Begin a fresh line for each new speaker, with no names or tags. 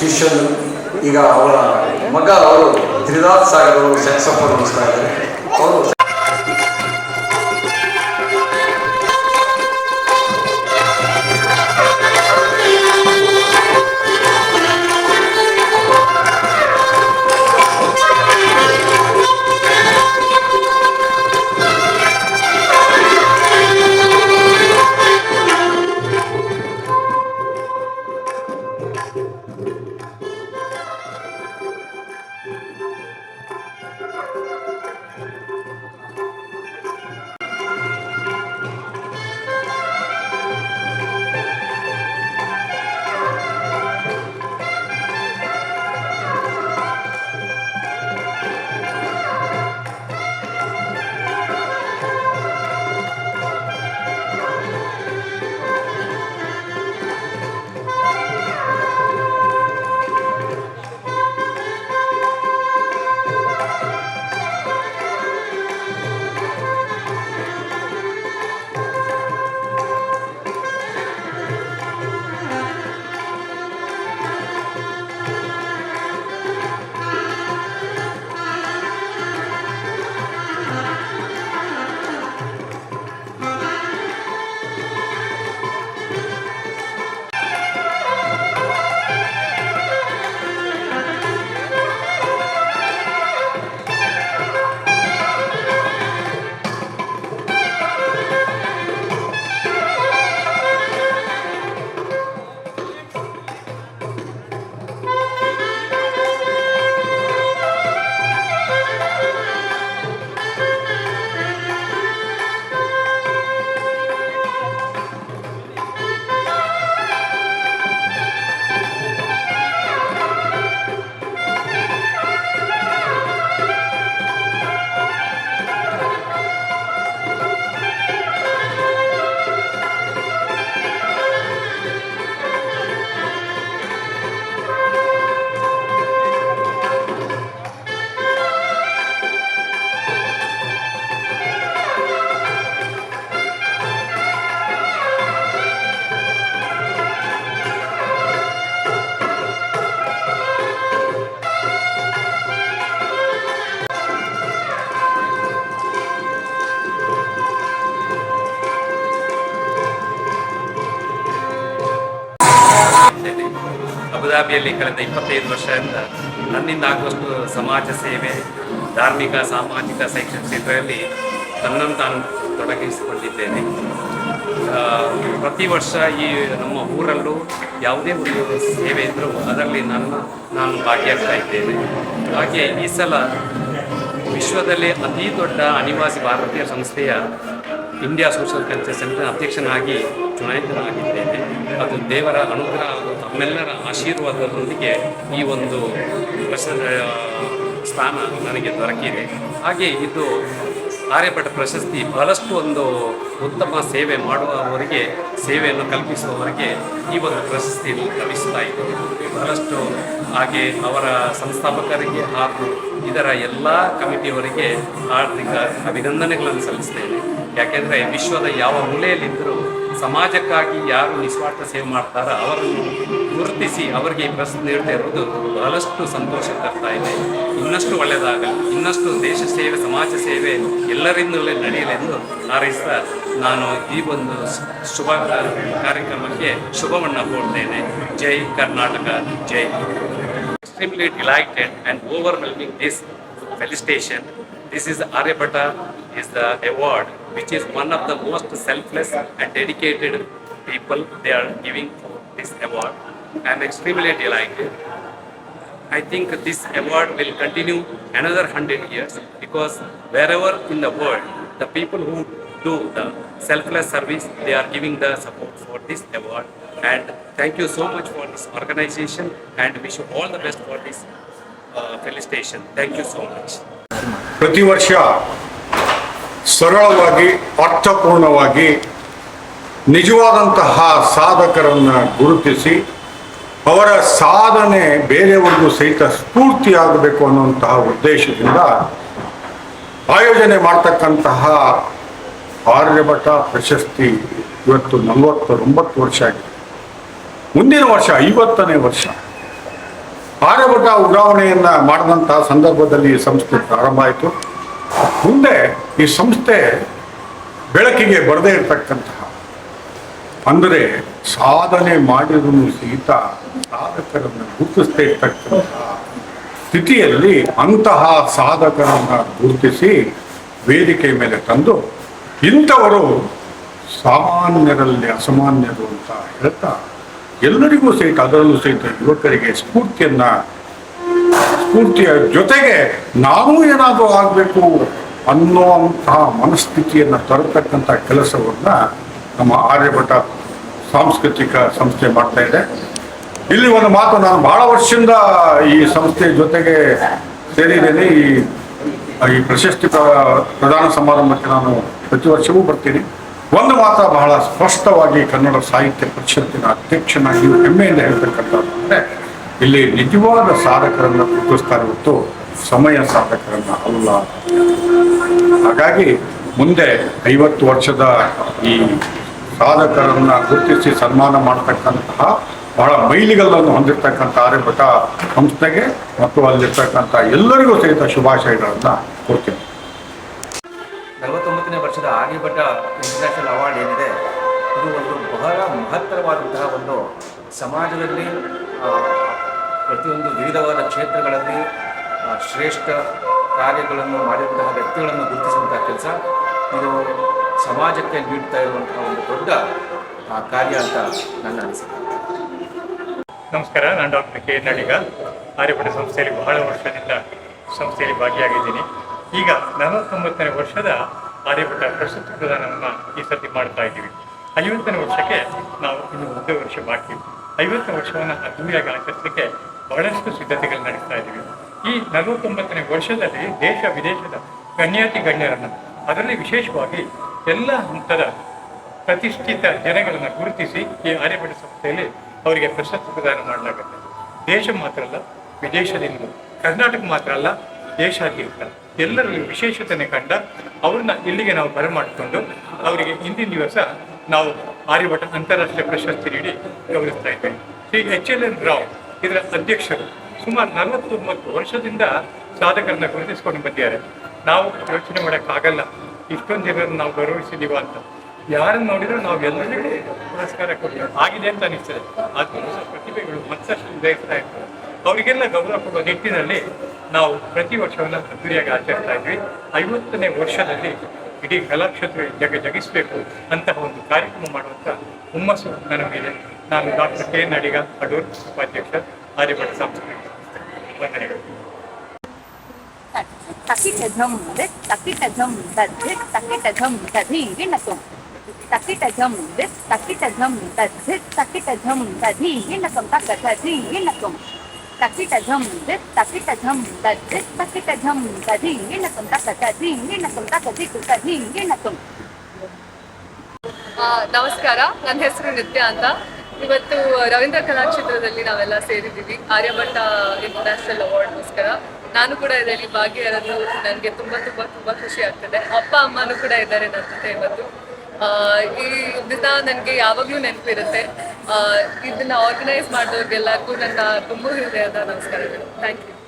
ಶಿಷ್ಯನು ಈಗ ಅವರ ಮಗ ಅವರು ತ್ರಿನಾಥ್ ಸಾಗರ್ ಅವರು ಸ್ಯಾಕ್ಸೋಫೋನ್ ನುಡಿಸ್ತಾ ಇದ್ದಾರೆ. ಅವರು
ಇದ್ದೇನೆ ಅಬುದಾಬಿಯಲ್ಲಿ ಕಳೆದ ಇಪ್ಪತ್ತೈದು ವರ್ಷದಿಂದ ನನ್ನಿಂದ ಆಗುವಷ್ಟು ಸಮಾಜ ಸೇವೆ, ಧಾರ್ಮಿಕ, ಸಾಮಾಜಿಕ, ಶೈಕ್ಷಣಿಕ ಕ್ಷೇತ್ರದಲ್ಲಿ ತನ್ನನ್ನು ತಾನು ತೊಡಗಿಸಿಕೊಂಡಿದ್ದೇನೆ. ಪ್ರತಿ ವರ್ಷ ಈ ನಮ್ಮ ಊರಲ್ಲೂ ಯಾವುದೇ ಒಂದು ಸೇವೆ ಇದ್ದರೂ ಅದರಲ್ಲಿ ನನ್ನ, ನಾನು ಭಾಗಿಯಾಗ್ತಾ ಇದ್ದೇನೆ. ಹಾಗೆ ಈ ಸಲ ವಿಶ್ವದಲ್ಲೇ ಅತಿ ದೊಡ್ಡ ಅನಿವಾಸಿ ಭಾರತೀಯ ಸಂಸ್ಥೆಯ ಇಂಡಿಯಾ ಸೋಷಿಯಲ್ ಕಲ್ಚರ್ ಸೆಂಟರ್ ಅಧ್ಯಕ್ಷನಾಗಿ, ಚುನಾಯಿತನಾಗಿದ್ದೇನೆ. ಅದು ದೇವರ ಅನುಗ್ರಹ ಹಾಗೂ ತಮ್ಮೆಲ್ಲರ ಆಶೀರ್ವಾದದೊಂದಿಗೆ ಈ ಒಂದು ಪ್ರಶಸ್ತಿ ಸ್ಥಾನ ನನಗೆ ದೊರಕಿದೆ. ಹಾಗೆ ಇದು ಆರ್ಯಭಟ ಪ್ರಶಸ್ತಿ ಬಹಳಷ್ಟು ಒಂದು ಉತ್ತಮ ಸೇವೆ ಮಾಡುವವರಿಗೆ, ಸೇವೆಯನ್ನು ಕಲ್ಪಿಸುವವರಿಗೆ ಈ ಒಂದು ಪ್ರಶಸ್ತಿ ಲಭಿಸ್ತಾ ಇದೆ. ಬಹಳಷ್ಟು ಹಾಗೆ ಅವರ ಸಂಸ್ಥಾಪಕರಿಗೆ ಹಾಗೂ ಇದರ ಎಲ್ಲ ಕಮಿಟಿಯವರಿಗೆ ಹಾರ್ದಿಕ ಅಭಿನಂದನೆಗಳನ್ನು ಸಲ್ಲಿಸ್ತೇನೆ. ಯಾಕೆಂದರೆ ವಿಶ್ವದ ಯಾವ ಮೂಲೆಯಲ್ಲಿದ್ದರೂ ಸಮಾಜಕ್ಕಾಗಿ ಯಾರು ನಿಸ್ವಾರ್ಥ ಸೇವೆ ಮಾಡ್ತಾರೋ ಅವರನ್ನು ಗುರುತಿಸಿ ಅವರಿಗೆ ಈ ಪ್ರಶ್ನೆ ನೀಡ್ತಾ ಇರುವುದು ಬಹಳಷ್ಟು ಸಂತೋಷ ತರ್ತಾ ಇದೆ. ಇನ್ನಷ್ಟು ಒಳ್ಳೆಯದಾಗ ಇನ್ನಷ್ಟು ದೇಶ ಸೇವೆ, ಸಮಾಜ ಸೇವೆ ಎಲ್ಲರಿಂದಲೇ ನಡೆಯಲೆಂದು ಹಾರೈಸ್ತಾ ನಾನು ಈ ಒಂದು ಶುಭ ಕಾರ್ಯಕ್ರಮಕ್ಕೆ ಶುಭವನ್ನು ಕೋರ್ತೇನೆ. ಜೈ ಕರ್ನಾಟಕ, ಜೈ. Extremely delighted and overwhelming this felicitation. This is Aryabhatta is the award which is one of the most selfless and dedicated people they are giving this award. I am extremely delighted. I think this award will continue another hundred years because wherever in the world the people who do the selfless service they are giving the support for this award and thank you so much for this organization and wish you all the best for this uh, felicitation thank you so much
ಪ್ರತಿ ವರ್ಷ ಸರಳವಾಗಿ, ಅರ್ಥಪೂರ್ಣವಾಗಿ ನಿಜವಾದಂತಹ ಸಾಧಕರನ್ನು ಗುರುತಿಸಿ ಅವರ ಸಾಧನೆ ಬೇರೆಯವರಿಗೂ ಸಹಿತ ಸ್ಫೂರ್ತಿಯಾಗಬೇಕು ಅನ್ನುವಂತಹ ಉದ್ದೇಶದಿಂದ ಆಯೋಜನೆ ಮಾಡ್ತಕ್ಕಂತಹ ಆರ್ಯಭಟ ಪ್ರಶಸ್ತಿ ಇವತ್ತು ನಲವತ್ತೊಂಬತ್ತು ವರ್ಷ ಆಗಿದೆ. ಮುಂದಿನ ವರ್ಷ ಐವತ್ತನೇ ವರ್ಷ. ಆರ್ಯಭಟ ಉಡಾವಣೆಯನ್ನ ಮಾಡಿದಂತಹ ಸಂದರ್ಭದಲ್ಲಿ ಈ ಸಂಸ್ಥೆ ಪ್ರಾರಂಭ ಆಯಿತು. ಮುಂದೆ ಈ ಸಂಸ್ಥೆ ಬೆಳಕಿಗೆ ಬರದೇ ಇರತಕ್ಕಂತಹ ಅಂದರೆ ಸಾಧನೆ ಮಾಡಿದ್ರು ಸಹಿತ ಸಾಧಕರನ್ನು ಗುರುತಿಸದೇ ಇರ್ತಕ್ಕಂತಹ ಸ್ಥಿತಿಯಲ್ಲಿ ಅಂತಹ ಸಾಧಕರನ್ನು ಗುರುತಿಸಿ ವೇದಿಕೆ ಮೇಲೆ ತಂದು ಇಂಥವರು ಸಾಮಾನ್ಯರಲ್ಲಿ ಅಸಾಮಾನ್ಯರು ಅಂತ ಹೇಳ್ತಾ ಎಲ್ಲರಿಗೂ ಸಹಿತ, ಅದರಲ್ಲೂ ಸಹಿತ ಯುವಕರಿಗೆ ಸ್ಫೂರ್ತಿಯನ್ನ, ಸ್ಫೂರ್ತಿಯ ಜೊತೆಗೆ ನಾವು ಏನಾದರೂ ಆಗಬೇಕು ಅನ್ನುವಂತಹ ಮನಸ್ಥಿತಿಯನ್ನು ತರತಕ್ಕಂಥ ಕೆಲಸವನ್ನು ನಮ್ಮ ಆರ್ಯಭಟ ಸಾಂಸ್ಕೃತಿಕ ಸಂಸ್ಥೆ ಮಾಡ್ತಾ ಇದೆ. ಇಲ್ಲಿ ಒಂದು ಮಾತು ನಾನು ಬಹಳ ವರ್ಷದಿಂದ ಈ ಸಂಸ್ಥೆ ಜೊತೆಗೆ ಸೇರಿದ್ದೇನೆ. ಈ ಈ ಪ್ರಶಸ್ತಿ ಪ್ರಧಾನ ಸಮಾರಂಭಕ್ಕೆ ನಾನು ಪ್ರತಿ ವರ್ಷವೂ ಬರ್ತೀನಿ. ಒಂದು ಮಾತ್ರ ಬಹಳ ಸ್ಪಷ್ಟವಾಗಿ ಕನ್ನಡ ಸಾಹಿತ್ಯ ಪರಿಷತ್ತಿನ ಅಧ್ಯಕ್ಷನಾಗಿ ಹೆಮ್ಮೆಯಿಂದ ಹೇಳ್ತಕ್ಕಂಥದ್ದು ಅಂದರೆ, ಇಲ್ಲಿ ನಿಜವಾದ ಸಾಧಕರನ್ನು ಗುರುತಿಸ್ತಾ ಇರುವುದು ಸಮಯ ಸಾಧಕರನ್ನ ಅಲ್ಲ. ಹಾಗಾಗಿ ಮುಂದೆ ಐವತ್ತು ವರ್ಷದ ಈ ಸಾಧಕರನ್ನ ಗುರುತಿಸಿ ಸನ್ಮಾನ ಮಾಡತಕ್ಕಂತಹ ಬಹಳ ಮೈಲಿಗಲ್ಲನ್ನು ಹೊಂದಿರತಕ್ಕಂಥ ಆರ್ಯಭಟ ಸಂಸ್ಥೆಗೆ ಮತ್ತು ಅಲ್ಲಿರ್ತಕ್ಕಂಥ ಎಲ್ಲರಿಗೂ ಸಹಿತ ಶುಭಾಶಯಗಳನ್ನು ಕೊಡ್ತೀನಿ
ವರ್ಷದ ಆರ್ಯಭಟ ಇಂಟರ್ನ್ಯಾಷನಲ್ ಅವಾರ್ಡ್ ಏನಿದೆ, ಇದು ಒಂದು ಬಹಳ ಮಹತ್ತರವಾದಂತಹ ಒಂದು ಸಮಾಜದಲ್ಲಿ ಪ್ರತಿಯೊಂದು ವಿವಿಧವಾದ ಕ್ಷೇತ್ರಗಳಲ್ಲಿ ಶ್ರೇಷ್ಠ ಕಾರ್ಯಗಳನ್ನು ಮಾಡಿದಂತಹ ವ್ಯಕ್ತಿಗಳನ್ನು ಗುರುತಿಸುವಂತಹ ಕೆಲಸ, ಇದು ಸಮಾಜಕ್ಕೆ ನೀಡ್ತಾ ಇರುವಂತಹ ಒಂದು ದೊಡ್ಡ ಕಾರ್ಯ ಅಂತ ನನ್ನ ಅನಿಸಿಕೆ.
ನಮಸ್ಕಾರ, ನಾನು ಡಾಕ್ಟರ್ ಕೆ. ನಳಿಗ ಆರ್ಯಭಟ ಸಂಸ್ಥೆಯಲ್ಲಿ ಬಹಳ ವರ್ಷದಿಂದ ಸಂಸ್ಥೆಯಲ್ಲಿ ಭಾಗಿಯಾಗಿದ್ದೀನಿ. ಈಗ ನಲವತ್ತೊಂಬತ್ತನೇ ವರ್ಷದ ಆರ್ಯಭಟ ಪ್ರಶಸ್ತಿ ಪ್ರದಾನವನ್ನು ಈ ಸರ್ತಿ ಮಾಡ್ತಾ ಇದ್ದೀವಿ. ಐವತ್ತನೇ ವರ್ಷಕ್ಕೆ ನಾವು ಇನ್ನು ಒಂದೇ ವರ್ಷ ಬಾಕಿ. ಐವತ್ತನೇ ವರ್ಷವನ್ನು ಅದ್ಭುತವಾಗಿ ಆಚರಿಸಲಿಕ್ಕೆ ಬಹಳಷ್ಟು ಸಿದ್ಧತೆಗಳು ನಡೆಸ್ತಾ ಇದ್ದೀವಿ. ಈ ನಲವತ್ತೊಂಬತ್ತನೇ ವರ್ಷದಲ್ಲಿ ದೇಶ ವಿದೇಶದ ಗಣ್ಯಾತಿ ಗಣ್ಯರನ್ನು ಅದರಲ್ಲಿ ವಿಶೇಷವಾಗಿ ಎಲ್ಲ ಹಂತದ ಪ್ರತಿಷ್ಠಿತ ಜನಗಳನ್ನು ಗುರುತಿಸಿ ಈ ಆರ್ಯಭಟ ಸಂಸ್ಥೆಯಲ್ಲಿ ಅವರಿಗೆ ಪ್ರಶಸ್ತಿ ಪ್ರದಾನ ಮಾಡಲಾಗುತ್ತೆ. ದೇಶ ಮಾತ್ರ ಅಲ್ಲ ವಿದೇಶದಿಂದ ಕರ್ನಾಟಕ ಮಾತ್ರ ಅಲ್ಲ ದೇಶಾದ್ಯಂತ ಎಲ್ಲರಲ್ಲಿ ವಿಶೇಷತೆಯನ್ನು ಕಂಡ ಅವ್ರನ್ನ ಇಲ್ಲಿಗೆ ನಾವು ಬರಮಾಡಿಕೊಂಡು ಅವರಿಗೆ ಹಿಂದಿನ ದಿವಸ ನಾವು ಆರ್ಯಭಟ ಅಂತಾರಾಷ್ಟ್ರೀಯ ಪ್ರಶಸ್ತಿ ನೀಡಿ ಗೌರವಿಸ್ತಾ ಇದ್ದೇವೆ. Shri H L N Rao ಇದರ ಅಧ್ಯಕ್ಷರು ಸುಮಾರು ನಲವತ್ತೊಂಬತ್ತು ವರ್ಷದಿಂದ ಸಾಧಕರನ್ನ ಗುರುತಿಸ್ಕೊಂಡು ಬಂದಿದ್ದಾರೆ. ನಾವು ಯೋಚನೆ ಮಾಡೋಕ್ಕಾಗಲ್ಲ. ಇಷ್ಟೊಂದು ಜನರನ್ನು ನಾವು ಗೌರವಿಸಿದೀವ ಅಂತ. ಯಾರನ್ನು ನೋಡಿದ್ರು ನಾವು ಎಲ್ಲರಿಗೂ ಪುರಸ್ಕಾರ ಕೊಡ್ತೀವಿ. ಆಗಿದೆ ಅಂತ ಅನಿಸ್ತದೆ. ಹೊಸ ಪ್ರತಿಭೆಗಳು ಮತ್ತಷ್ಟು ಉದಯಿಸ್ತಾ ಇರ್ತಾರೆ ಅವರಿಗೆಲ್ಲ ಗೌರವ ಕೊಡುವ ನಿಟ್ಟಿನಲ್ಲಿ ನಾವು ಪ್ರತಿ ವರ್ಷವನ್ನ ಅದ್ದೂರಿಯಾಗಿ ಆಚರಿಸ್ತಾ ಇದ್ವಿ. ಐವತ್ತನೇ ವರ್ಷದಲ್ಲಿ ಇಡೀ ಕಲಾಕ್ಷೇತ್ರ ಜಗ ಜಗಿಸಬೇಕು ಅಂತಹ ಒಂದು ಕಾರ್ಯಕ್ರಮ ಮಾಡುವಂತ ಹುಮ್ಮಸ್ಸು ನನ್ನ ಮೇಲೆ. ನಾನು ಡಾಕ್ಟರ್ ಕೆ ನಡಿಗ ಅಡೂರ್ ಉಪಾಧ್ಯಕ್ಷ, ಆರ್ಯಭಟ ಸಾಂಸ್ಕೃತಿಕ ಸಂಸ್ಥೆ ವಂದನೆಗಳು
ತಕ್ಕಿಟ ಝಮ್ ದಿತ್ ತಕ್ಕಿಟ ಝಮ್ ದದ್ದಿತ್ ತಕ್ಕಿಟ ಝಮ್ ದಧೀರಿ ನಕುಂ ತಕ್ಕಿಟ ಝಮ್ ದಿತ್ ತಕ್ಕಿಟ ಝಮ್ ದದ್ದಿತ್ ತಕ್ಕಿಟ ಝಮ್ ನಕುಂ ತಕ್ಕಿಟ ಝಮ್ ದಿತ್ ತಕ್ಕಿಟ ಝಮ್ ತಕ್ಕ ದಧೀರಿ ನಕುಂ ತಕ್ಕ ದಿಕ್ಕು
ಆ, ನಮಸ್ಕಾರ. ನನ್ನ ಹೆಸರು ನಿತ್ಯ ಅಂತ. ಇವತ್ತು ರವೀಂದ್ರ ಕಲಾಕ್ಷೇತ್ರದಲ್ಲಿ ನಾವೆಲ್ಲ ಸೇರಿದ್ದೀವಿ. ಆರ್ಯಭಟ್ಟ ಇಂಟರ್ನ್ಯಾಷನಲ್ ಅವಾರ್ಡ್ಗೋಸ್ಕರ ನಾನು ಕೂಡ ಇದರಲ್ಲಿ ಭಾಗಿಯಾರಲು ನನಗೆ ತುಂಬ ತುಂಬ ತುಂಬ ಖುಷಿ ಆಗ್ತದೆ. ಅಪ್ಪ ಅಮ್ಮನೂ ಕೂಡ ಇದ್ದಾರೆ ನನ್ನ ಜೊತೆ ಇವತ್ತು. ಈ ದಿನ ನನಗೆ ಯಾವಾಗಲೂ ನೆನಪಿರುತ್ತೆ. ಇದನ್ನ ಆರ್ಗನೈಸ್ ಮಾಡಿದವ್ರಿಗೆಲ್ಲರಿಗೂ ನನ್ನ ತುಂಬ ಹೃದಯದ ನಮಸ್ಕಾರಗಳು. Thank you